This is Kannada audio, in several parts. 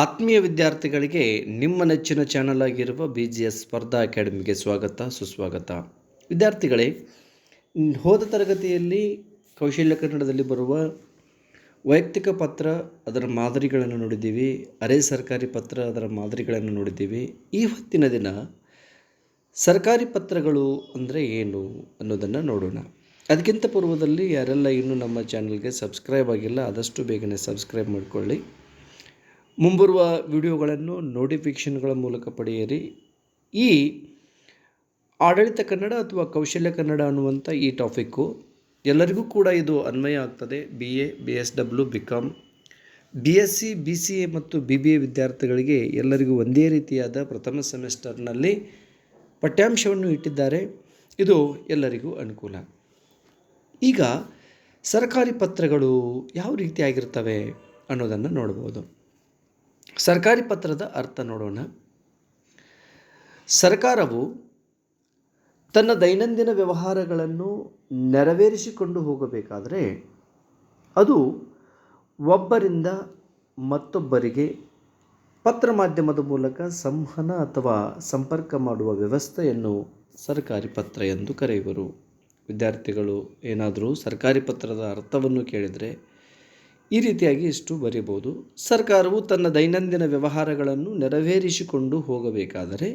ಆತ್ಮೀಯ ವಿದ್ಯಾರ್ಥಿಗಳಿಗೆ ನಿಮ್ಮ ನೆಚ್ಚಿನ ಚಾನಲ್ ಆಗಿರುವ ಬಿ ಜಿ ಎಸ್ ಸ್ಪರ್ಧಾ ಅಕಾಡೆಮಿಗೆ ಸ್ವಾಗತ, ಸುಸ್ವಾಗತ. ವಿದ್ಯಾರ್ಥಿಗಳೇ, ಹೋದ ತರಗತಿಯಲ್ಲಿ ಕೌಶಲ್ಯ ಕನ್ನಡದಲ್ಲಿ ಬರುವ ವೈಯಕ್ತಿಕ ಪತ್ರ, ಅದರ ಮಾದರಿಗಳನ್ನು ನೋಡಿದ್ದೀವಿ. ಅರೆ ಸರ್ಕಾರಿ ಪತ್ರ, ಅದರ ಮಾದರಿಗಳನ್ನು ನೋಡಿದ್ದೀವಿ. ಈ ಹೊತ್ತಿನ ದಿನ ಸರ್ಕಾರಿ ಪತ್ರಗಳು ಅಂದರೆ ಏನು ಅನ್ನೋದನ್ನು ನೋಡೋಣ. ಅದಕ್ಕಿಂತ ಪೂರ್ವದಲ್ಲಿ ಯಾರೆಲ್ಲ ಇನ್ನೂ ನಮ್ಮ ಚಾನಲ್ಗೆ ಸಬ್ಸ್ಕ್ರೈಬ್ ಆಗಿಲ್ಲ, ಆದಷ್ಟು ಬೇಗನೆ ಸಬ್ಸ್ಕ್ರೈಬ್ ಮಾಡಿಕೊಳ್ಳಿ. ಮುಂಬರುವ ವಿಡಿಯೋಗಳನ್ನು ನೋಟಿಫಿಕೇಷನ್ಗಳ ಮೂಲಕ ಪಡೆಯಿರಿ. ಈ ಆಡಳಿತ ಕನ್ನಡ ಅಥವಾ ಕೌಶಲ್ಯ ಕನ್ನಡ ಅನ್ನುವಂಥ ಈ ಟಾಪಿಕ್ಕು ಎಲ್ಲರಿಗೂ ಕೂಡ ಇದು ಅನ್ವಯ ಆಗ್ತದೆ. B A B S W B com B S C B C A ಮತ್ತು ಬಿ ಬಿ ಎ ವಿದ್ಯಾರ್ಥಿಗಳಿಗೆ ಎಲ್ಲರಿಗೂ ಒಂದೇ ರೀತಿಯಾದ ಪ್ರಥಮ ಸೆಮಿಸ್ಟರ್ನಲ್ಲಿ ಪಠ್ಯಾಂಶವನ್ನು ಇಟ್ಟಿದ್ದಾರೆ. ಇದು ಎಲ್ಲರಿಗೂ ಅನುಕೂಲ. ಈಗ ಸರ್ಕಾರಿ ಪತ್ರಗಳು ಯಾವ ರೀತಿಯಾಗಿರ್ತವೆ ಅನ್ನೋದನ್ನು ನೋಡ್ಬೋದು. ಸರ್ಕಾರಿ ಪತ್ರದ ಅರ್ಥ ನೋಡೋಣ. ಸರ್ಕಾರವು ತನ್ನ ದೈನಂದಿನ ವ್ಯವಹಾರಗಳನ್ನು ನೆರವೇರಿಸಿಕೊಂಡು ಹೋಗಬೇಕಾದರೆ ಅದು ಒಬ್ಬರಿಂದ ಮತ್ತೊಬ್ಬರಿಗೆ ಪತ್ರ ಮಾಧ್ಯಮದ ಮೂಲಕ ಸಂವಹನ ಅಥವಾ ಸಂಪರ್ಕ ಮಾಡುವ ವ್ಯವಸ್ಥೆಯನ್ನು ಸರ್ಕಾರಿ ಪತ್ರ ಎಂದು ಕರೆಯುವರು. ವಿದ್ಯಾರ್ಥಿಗಳು ಏನಾದರೂ ಸರ್ಕಾರಿ ಪತ್ರದ ಅರ್ಥವನ್ನು ಕೇಳಿದರೆ ಈ ರೀತಿಯಾಗಿ ಇಷ್ಟು ಬರೀಬೋದು ಸರ್ಕಾರವು ತನ್ನ ದೈನಂದಿನ ವ್ಯವಹಾರಗಳನ್ನು ನೆರವೇರಿಸಿಕೊಂಡು ಹೋಗಬೇಕಾದರೆ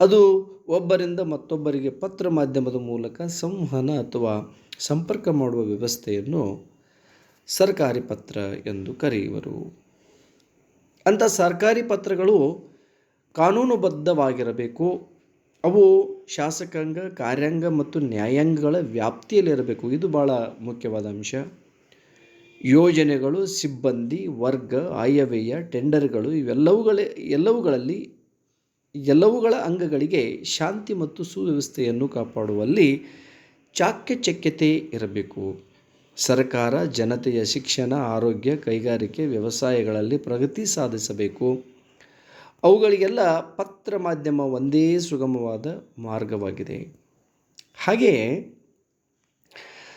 ಅದು ಒಬ್ಬರಿಂದ ಮತ್ತೊಬ್ಬರಿಗೆ ಪತ್ರ ಮಾಧ್ಯಮದ ಮೂಲಕ ಸಂವಹನ ಅಥವಾ ಸಂಪರ್ಕ ಮಾಡುವ ವ್ಯವಸ್ಥೆಯನ್ನು ಸರ್ಕಾರಿ ಪತ್ರ ಎಂದು ಕರೆಯುವರು. ಅಂಥ ಸರ್ಕಾರಿ ಪತ್ರಗಳು ಕಾನೂನುಬದ್ಧವಾಗಿರಬೇಕು. ಅವು ಶಾಸಕಾಂಗ, ಕಾರ್ಯಾಂಗ ಮತ್ತು ನ್ಯಾಯಾಂಗಗಳ ವ್ಯಾಪ್ತಿಯಲ್ಲಿರಬೇಕು. ಇದು ಭಾಳ ಮುಖ್ಯವಾದ ಅಂಶ. ಯೋಜನೆಗಳು, ಸಿಬ್ಬಂದಿ, ವರ್ಗ, ಆಯವ್ಯಯ, ಟೆಂಡರ್ಗಳು ಇವೆಲ್ಲವುಗಳ, ಎಲ್ಲವುಗಳಲ್ಲಿ, ಎಲ್ಲವುಗಳ ಅಂಗಗಳಿಗೆ ಶಾಂತಿ ಮತ್ತು ಸುವ್ಯವಸ್ಥೆಯನ್ನು ಕಾಪಾಡುವಲ್ಲಿ ಚಾಕ್ಯಚಕ್ಯತೆ ಇರಬೇಕು. ಸರ್ಕಾರ ಜನತೆಯ ಶಿಕ್ಷಣ, ಆರೋಗ್ಯ, ಕೈಗಾರಿಕೆ, ವ್ಯವಸಾಯಗಳಲ್ಲಿ ಪ್ರಗತಿ ಸಾಧಿಸಬೇಕು. ಅವುಗಳಿಗೆಲ್ಲ ಪತ್ರ ಮಾಧ್ಯಮ ಒಂದೇ ಸುಗಮವಾದ ಮಾರ್ಗವಾಗಿದೆ. ಹಾಗೆಯೇ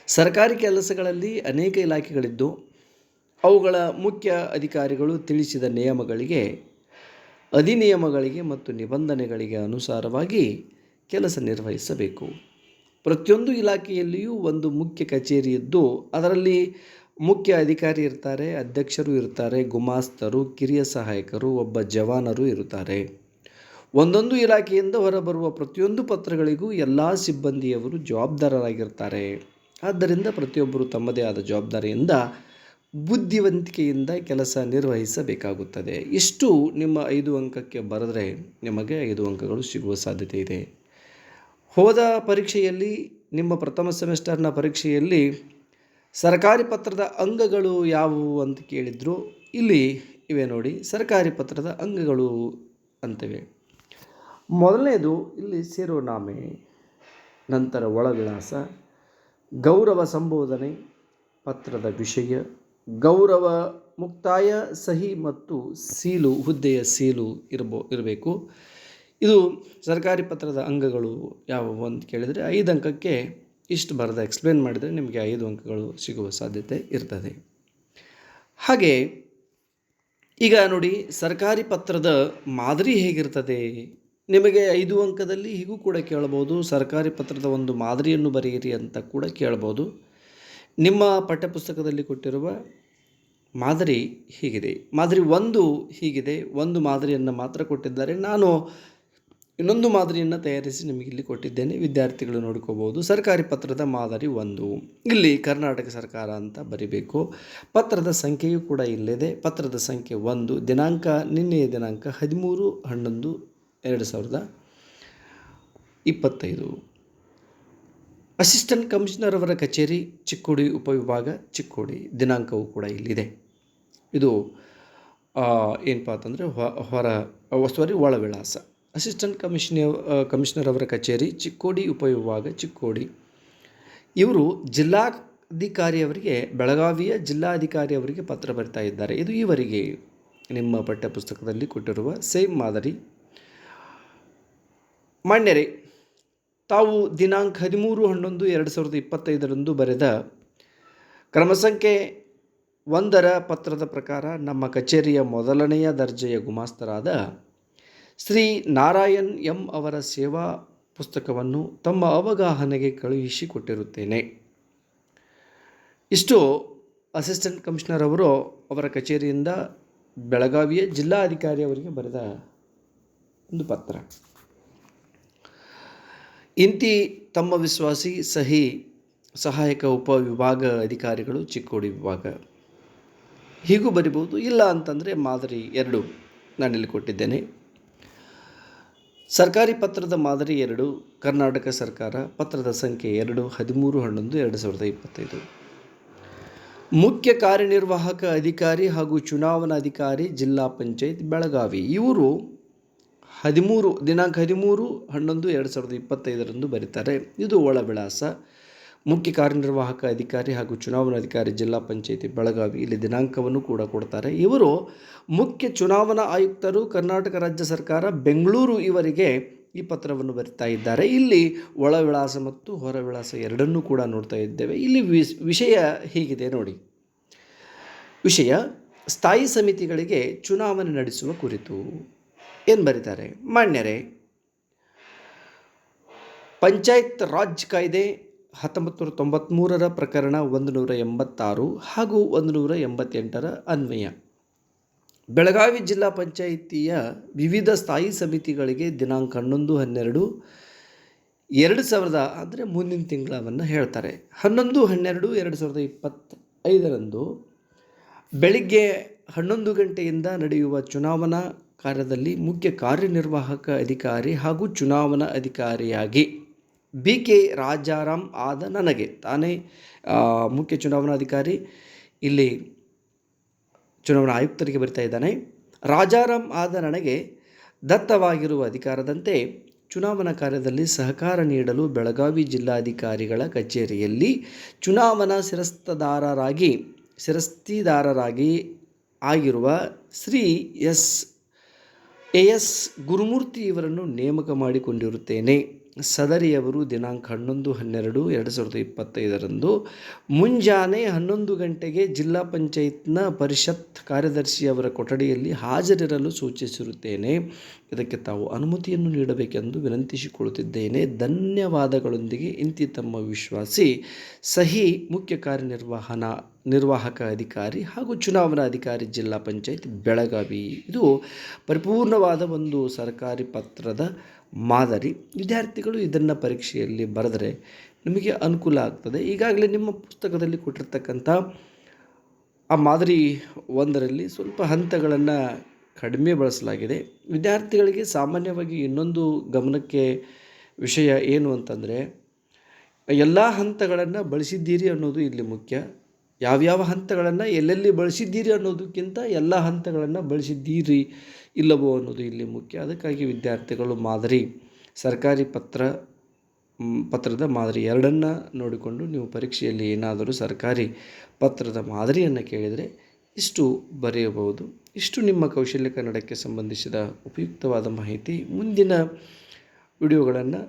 ಸರ್ಕಾರಿ ಕೆಲಸಗಳಲ್ಲಿ ಅನೇಕ ಇಲಾಖೆಗಳಿದ್ದು ಅವುಗಳ ಮುಖ್ಯ ಅಧಿಕಾರಿಗಳು ತಿಳಿಸಿದ ನಿಯಮಗಳಿಗೆ, ಅಧಿನಿಯಮಗಳಿಗೆ ಮತ್ತು ನಿಬಂಧನೆಗಳಿಗೆ ಅನುಸಾರವಾಗಿ ಕೆಲಸ ನಿರ್ವಹಿಸಬೇಕು. ಪ್ರತಿಯೊಂದು ಇಲಾಖೆಯಲ್ಲಿಯೂ ಒಂದು ಮುಖ್ಯ ಕಚೇರಿ ಇದ್ದು, ಅದರಲ್ಲಿ ಮುಖ್ಯ ಅಧಿಕಾರಿ ಇರ್ತಾರೆ, ಅಧ್ಯಕ್ಷರು ಇರ್ತಾರೆ, ಗುಮಾಸ್ತರು, ಕಿರಿಯ ಸಹಾಯಕರು, ಒಬ್ಬ ಜವಾನರು ಇರುತ್ತಾರೆ. ಒಂದೊಂದು ಇಲಾಖೆಯಿಂದ ಹೊರಬರುವ ಪ್ರತಿಯೊಂದು ಪತ್ರಗಳಿಗೂ ಎಲ್ಲ ಸಿಬ್ಬಂದಿಯವರು ಜವಾಬ್ದಾರರಾಗಿರ್ತಾರೆ. ಆದ್ದರಿಂದ ಪ್ರತಿಯೊಬ್ಬರು ತಮ್ಮದೇ ಆದ ಜವಾಬ್ದಾರಿಯಿಂದ, ಬುದ್ಧಿವಂತಿಕೆಯಿಂದ ಕೆಲಸ ನಿರ್ವಹಿಸಬೇಕಾಗುತ್ತದೆ. ಇಷ್ಟು ನಿಮ್ಮ ಐದು ಅಂಕಕ್ಕೆ ಬರೆದರೆ ನಿಮಗೆ ಐದು ಅಂಕಗಳು ಸಿಗುವ ಸಾಧ್ಯತೆ ಇದೆ. ಹೋದ ಪರೀಕ್ಷೆಯಲ್ಲಿ, ನಿಮ್ಮ ಪ್ರಥಮ ಸೆಮಿಸ್ಟರ್ನ ಪರೀಕ್ಷೆಯಲ್ಲಿ ಸರ್ಕಾರಿ ಪತ್ರದ ಅಂಗಗಳು ಯಾವುವು ಅಂತ ಕೇಳಿದ್ರು. ಇಲ್ಲಿ ಇವೆ ನೋಡಿ, ಸರ್ಕಾರಿ ಪತ್ರದ ಅಂಗಗಳು ಅಂತಿವೆ. ಮೊದಲನೇದು ಇಲ್ಲಿ ಸೇರೋನಾಮೆ ನಂತರ ಒಳವಿಳಾಸ ಗೌರವ ಸಂಬೋಧನೆ ಪತ್ರದ ವಿಷಯ. ಗೌರವ ಮುಕ್ತಾಯ, ಸಹಿ ಮತ್ತು ಸೀಲು, ಹುದ್ದೆಯ ಸೀಲು ಇರಬೋ, ಇರಬೇಕು. ಇದು ಸರ್ಕಾರಿ ಪತ್ರದ ಅಂಗಗಳು ಯಾವುವು ಅಂತ ಕೇಳಿದರೆ ಐದು ಅಂಕಕ್ಕೆ ಇಷ್ಟು ಬರೆದ ಎಕ್ಸ್ಪ್ಲೇನ್ ಮಾಡಿದರೆ ನಿಮಗೆ ಐದು ಅಂಕಗಳು ಸಿಗುವ ಸಾಧ್ಯತೆ ಇರ್ತದೆ. ಹಾಗೆ, ಈಗ ನೋಡಿ, ಸರ್ಕಾರಿ ಪತ್ರದ ಮಾದರಿ ಹೇಗಿರ್ತದೆ? ನಿಮಗೆ ಐದು ಅಂಕದಲ್ಲಿ ಹೀಗೂ ಕೂಡ ಕೇಳಬಹುದು ಸರ್ಕಾರಿ ಪತ್ರದ ಒಂದು ಮಾದರಿಯನ್ನು ಬರೆಯಿರಿ ಅಂತ ಕೂಡ ಕೇಳಬಹುದು ನಿಮ್ಮ ಪಠ್ಯಪುಸ್ತಕದಲ್ಲಿ ಕೊಟ್ಟಿರುವ ಮಾದರಿ ಹೀಗಿದೆ. ಮಾದರಿ ಒಂದು ಹೀಗಿದೆ. ಒಂದು ಮಾದರಿಯನ್ನು ಮಾತ್ರ ಕೊಟ್ಟಿದ್ದಾರೆ. ನಾನು ಇನ್ನೊಂದು ಮಾದರಿಯನ್ನು ತಯಾರಿಸಿ ನಿಮಗೆ ಇಲ್ಲಿ ಕೊಟ್ಟಿದ್ದೇನೆ. ವಿದ್ಯಾರ್ಥಿಗಳು ನೋಡ್ಕೋಬೋದು ಸರ್ಕಾರಿ ಪತ್ರದ ಮಾದರಿ ಒಂದು. ಇಲ್ಲಿ ಕರ್ನಾಟಕ ಸರ್ಕಾರ ಅಂತ ಬರಿಬೇಕು. ಪತ್ರದ ಸಂಖ್ಯೆಯೂ ಕೂಡ ಇಲ್ಲಿದೆ. ಪತ್ರದ ಸಂಖ್ಯೆ ಒಂದು. ದಿನಾಂಕ, ನಿನ್ನೆಯ ದಿನಾಂಕ ಹದಿಮೂರು, ಹನ್ನೊಂದು ಎರಡು ಸಾವಿರದ ಇಪ್ಪತ್ತೈದು. ಅಸಿಸ್ಟೆಂಟ್ ಕಮಿಷನರ್ ಅವರ ಕಚೇರಿ, ಚಿಕ್ಕೋಡಿ ಉಪವಿಭಾಗ, ಚಿಕ್ಕೋಡಿ ದಿನಾಂಕವು ಕೂಡ ಇಲ್ಲಿದೆ. ಇದು ಏನಪ್ಪ ಅಂತಂದರೆ ಹೊರ ಸಾರಿ ಒಳ ವಿಳಾಸ ಅಸಿಸ್ಟೆಂಟ್ ಕಮಿಷನ ಕಮಿಷನರ್ ಅವರ ಕಚೇರಿ, ಚಿಕ್ಕೋಡಿ ಉಪವಿಭಾಗ, ಚಿಕ್ಕೋಡಿ. ಇವರು ಜಿಲ್ಲಾಧಿಕಾರಿಯವರಿಗೆ, ಬೆಳಗಾವಿಯ ಜಿಲ್ಲಾಧಿಕಾರಿಯವರಿಗೆ ಪತ್ರ ಬರಿತಾ ಇದ್ದಾರೆ. ಇದು ಈವರೆಗೆ ನಿಮ್ಮ ಪಠ್ಯಪುಸ್ತಕದಲ್ಲಿ ಕೊಟ್ಟಿರುವ ಸೇಮ್ ಮಾದರಿ ಮಾನ್ಯರೇ ತಾವು ದಿನಾಂಕ ಹದಿಮೂರು ಹನ್ನೊಂದು ಎರಡು ಸಾವಿರದ ಇಪ್ಪತ್ತೈದರಂದು ಬರೆದ ಕ್ರಮ ಸಂಖ್ಯೆ ಒಂದರ ಪತ್ರದ ಪ್ರಕಾರ ನಮ್ಮ ಕಚೇರಿಯ ಮೊದಲನೆಯ ದರ್ಜೆಯ ಗುಮಾಸ್ತರಾದ ಶ್ರೀ ನಾರಾಯಣ್ ಎಂ ಅವರ ಸೇವಾ ಪುಸ್ತಕವನ್ನು ತಮ್ಮ ಅವಗಾಹನೆಗೆ ಕಳುಹಿಸಿಕೊಟ್ಟಿರುತ್ತೇನೆ. ಇಷ್ಟು ಅಸಿಸ್ಟೆಂಟ್ ಕಮಿಷನರ್ ಅವರು ಅವರ ಕಚೇರಿಯಿಂದ ಬೆಳಗಾವಿಯ ಜಿಲ್ಲಾಧಿಕಾರಿ ಅವರಿಗೆ ಬರೆದ ಒಂದು ಪತ್ರ. ಇಂತಿ ತಮ್ಮ ವಿಶ್ವಾಸಿ ಸಹಿ ಸಹಾಯಕ ಉಪವಿಭಾಗ ಅಧಿಕಾರಿಗಳು ಚಿಕ್ಕೋಡಿ ವಿಭಾಗ. ಹೀಗೂ ಬರಿಬೋದು ಇಲ್ಲ ಅಂತಂದರೆ ಮಾದರಿ ಎರಡು ನಾನಿಲ್ಲಿ ಕೊಟ್ಟಿದ್ದೇನೆ. ಸರ್ಕಾರಿ ಪತ್ರದ ಮಾದರಿ ಎರಡು, ಕರ್ನಾಟಕ ಸರ್ಕಾರ ಪತ್ರದ ಸಂಖ್ಯೆ ಎರಡು, ಹದಿಮೂರು, ಹನ್ನೊಂದು, ಎರಡು ಸಾವಿರದ ಇಪ್ಪತ್ತೈದು. ಮುಖ್ಯ ಕಾರ್ಯನಿರ್ವಾಹಕ ಅಧಿಕಾರಿ ಹಾಗೂ ಚುನಾವಣಾಧಿಕಾರಿ, ಜಿಲ್ಲಾ ಪಂಚಾಯತ್, ಬೆಳಗಾವಿ. ಇವರು ಹದಿಮೂರು, ದಿನಾಂಕ ಹದಿಮೂರು, ಹನ್ನೊಂದು, ಎರಡು ಸಾವಿರದ ಇಪ್ಪತ್ತೈದರಂದು ಬರೀತಾರೆ. ಇದು ಒಳ ವಿಳಾಸ. ಮುಖ್ಯ ಕಾರ್ಯನಿರ್ವಾಹಕ ಅಧಿಕಾರಿ ಹಾಗೂ ಚುನಾವಣಾ ಅಧಿಕಾರಿ ಜಿಲ್ಲಾ ಪಂಚಾಯಿತಿ ಬೆಳಗಾವಿ, ಇಲ್ಲಿ ದಿನಾಂಕವನ್ನು ಕೂಡ ಕೊಡ್ತಾರೆ. ಇವರು ಮುಖ್ಯ ಚುನಾವಣಾ ಆಯುಕ್ತರು, ಕರ್ನಾಟಕ ರಾಜ್ಯ ಸರ್ಕಾರ, ಬೆಂಗಳೂರು ಇವರಿಗೆ ಈ ಪತ್ರವನ್ನು ಬರಿತಾ ಇದ್ದಾರೆ. ಇಲ್ಲಿ ಒಳ ವಿಳಾಸ ಮತ್ತು ಹೊರ ವಿಳಾಸ ಎರಡನ್ನೂ ಕೂಡ ನೋಡ್ತಾ ಇದ್ದೇವೆ. ಇಲ್ಲಿ ವಿಷಯ ಹೀಗಿದೆ ನೋಡಿ. ವಿಷಯ, ಸ್ಥಾಯಿ ಸಮಿತಿಗಳಿಗೆ ಚುನಾವಣೆ ನಡೆಸುವ ಕುರಿತು. ಏನು ಬರೀತಾರೆ? ಮಾನ್ಯರೇ, ಪಂಚಾಯತ್ ರಾಜ್ ಕಾಯ್ದೆ ಹತ್ತೊಂಬತ್ತು ನೂರ ತೊಂಬತ್ತ್ಮೂರರ ಪ್ರಕರಣ ಒಂದು ನೂರ ಎಂಬತ್ತಾರು ಹಾಗೂ ಒಂದು ನೂರ ಎಂಬತ್ತೆಂಟರ ಅನ್ವಯ. ಬೆಳಗಾವಿ ಜಿಲ್ಲಾ ಪಂಚಾಯಿತಿಯ ವಿವಿಧ ಸ್ಥಾಯಿ ಸಮಿತಿಗಳಿಗೆ ದಿನಾಂಕ ಹನ್ನೊಂದು, ಹನ್ನೆರಡು, ಎರಡು ಸಾವಿರದ, ಅಂದರೆ ಮುಂದಿನ ತಿಂಗಳವನ್ನು ಹೇಳ್ತಾರೆ. ಹನ್ನೊಂದು, ಹನ್ನೆರಡು, ಎರಡು ಸಾವಿರದ ಇಪ್ಪತ್ತೈದರಂದು ಬೆಳಿಗ್ಗೆ ಹನ್ನೊಂದು ಗಂಟೆಯಿಂದ ನಡೆಯುವ ಚುನಾವಣಾ ಕಾರ್ಯದಲ್ಲಿ ಮುಖ್ಯ ಕಾರ್ಯನಿರ್ವಾಹಕ ಅಧಿಕಾರಿ ಹಾಗೂ ಚುನಾವಣಾ ಅಧಿಕಾರಿಯಾಗಿ ಬಿ ಕೆ ರಾಜಾರಾಮ್ ಆದ ನನಗೆ. ತಾನೇ ಮುಖ್ಯ ಚುನಾವಣಾ ಅಧಿಕಾರಿ. ಇಲ್ಲಿ ಚುನಾವಣಾ ಆಯುಕ್ತರಿಗೆ ಬರ್ತಾ ಇದ್ದಾನೆ. ರಾಜಾರಾಮ್ ಆದ ನನಗೆ ದತ್ತವಾಗಿರುವ ಅಧಿಕಾರದಂತೆ ಚುನಾವಣಾ ಕಾರ್ಯದಲ್ಲಿ ಸಹಕಾರ ನೀಡಲು ಬೆಳಗಾವಿ ಜಿಲ್ಲಾಧಿಕಾರಿಗಳ ಕಚೇರಿಯಲ್ಲಿ ಚುನಾವಣಾ ಶಿರಸ್ತದಾರರಾಗಿ, ಶಿರಸ್ತಿದಾರರಾಗಿ ಆಗಿರುವ Shri S. A S Gurumurthy ಇವರನ್ನು ನೇಮಕ ಮಾಡಿಕೊಂಡಿರುತ್ತೇನೆ. ಸದರಿಯವರು ದಿನಾಂಕ ಹನ್ನೊಂದು, ಹನ್ನೆರಡು, ಎರಡು ಸಾವಿರದ ಇಪ್ಪತ್ತೈದರಂದು ಮುಂಜಾನೆ ಹನ್ನೊಂದು ಗಂಟೆಗೆ ಜಿಲ್ಲಾ ಪಂಚಾಯತ್ನ ಪರಿಷತ್ ಕಾರ್ಯದರ್ಶಿಯವರ ಕೊಠಡಿಯಲ್ಲಿ ಹಾಜರಿರಲು ಸೂಚಿಸಿರುತ್ತೇನೆ. ಇದಕ್ಕೆ ತಾವು ಅನುಮತಿಯನ್ನು ನೀಡಬೇಕೆಂದು ವಿನಂತಿಸಿಕೊಳ್ಳುತ್ತಿದ್ದೇನೆ. ಧನ್ಯವಾದಗಳೊಂದಿಗೆ ಇಂತಿ ತಮ್ಮ ವಿಶ್ವಾಸಿ ಸಹಿ ಮುಖ್ಯ ಕಾರ್ಯನಿರ್ವಹಣಾ ನಿರ್ವಾಹಕ ಅಧಿಕಾರಿ ಹಾಗೂ ಚುನಾವಣಾ ಅಧಿಕಾರಿ ಜಿಲ್ಲಾ ಪಂಚಾಯತ್ ಬೆಳಗಾವಿ. ಇದು ಪರಿಪೂರ್ಣವಾದ ಒಂದು ಸರ್ಕಾರಿ ಪತ್ರದ ಮಾದರಿ. ವಿದ್ಯಾರ್ಥಿಗಳು ಇದನ್ನು ಪರೀಕ್ಷೆಯಲ್ಲಿ ಬರೆದರೆ ನಿಮಗೆ ಅನುಕೂಲ ಆಗ್ತದೆ. ಈಗಾಗಲೇ ನಿಮ್ಮ ಪುಸ್ತಕದಲ್ಲಿ ಕೊಟ್ಟಿರ್ತಕ್ಕಂಥ ಆ ಮಾದರಿ ಒಂದರಲ್ಲಿ ಸ್ವಲ್ಪ ಹಂತಗಳನ್ನು ಕಡಿಮೆ ಬಳಸಲಾಗಿದೆ. ವಿದ್ಯಾರ್ಥಿಗಳಿಗೆ ಸಾಮಾನ್ಯವಾಗಿ ಇನ್ನೊಂದು ಗಮನಕ್ಕೆ ವಿಷಯ ಏನು ಅಂತಂದರೆ, ಎಲ್ಲ ಹಂತಗಳನ್ನು ಬಳಸಿದ್ದೀರಿ ಅನ್ನೋದು ಇಲ್ಲಿ ಮುಖ್ಯ. ಯಾವ್ಯಾವ ಹಂತಗಳನ್ನು ಎಲ್ಲೆಲ್ಲಿ ಬಳಸಿದ್ದೀರಿ ಅನ್ನೋದಕ್ಕಿಂತ ಎಲ್ಲ ಹಂತಗಳನ್ನು ಬಳಸಿದ್ದೀರಿ ಇಲ್ಲವೋ ಅನ್ನೋದು ಇಲ್ಲಿ ಮುಖ್ಯ. ಅದಕ್ಕಾಗಿ ವಿದ್ಯಾರ್ಥಿಗಳು ಮಾದರಿ, ಸರ್ಕಾರಿ ಪತ್ರ ಪತ್ರದ ಮಾದರಿ ಎರಡನ್ನು ನೋಡಿಕೊಂಡು ನೀವು ಪರೀಕ್ಷೆಯಲ್ಲಿ ಏನಾದರೂ ಸರ್ಕಾರಿ ಪತ್ರದ ಮಾದರಿಯನ್ನು ಕೇಳಿದರೆ ಇಷ್ಟು ಬರೆಯಬಹುದು. ಇಷ್ಟು ನಿಮ್ಮ ಕೌಶಲ್ಯ ಕನ್ನಡಕ್ಕೆ ಸಂಬಂಧಿಸಿದ ಉಪಯುಕ್ತವಾದ ಮಾಹಿತಿ. ಮುಂದಿನ ವಿಡಿಯೋಗಳನ್ನು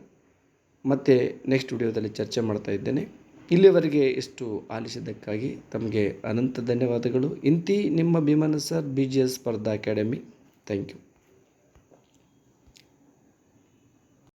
ಮತ್ತೆ ನೆಕ್ಸ್ಟ್ ವಿಡಿಯೋದಲ್ಲಿ ಚರ್ಚೆ ಮಾಡ್ತಾ ಇದ್ದೇನೆ. ಇಲ್ಲಿವರೆಗೆ ಇಷ್ಟು ಆಲಿಸಿದ್ದಕ್ಕಾಗಿ ತಮಗೆ ಅನಂತ ಧನ್ಯವಾದಗಳು. ಇಂತಿ ನಿಮ್ಮ Bhimana sir B G S ಸ್ಪರ್ಧಾ ಅಕಾಡೆಮಿ. Thank you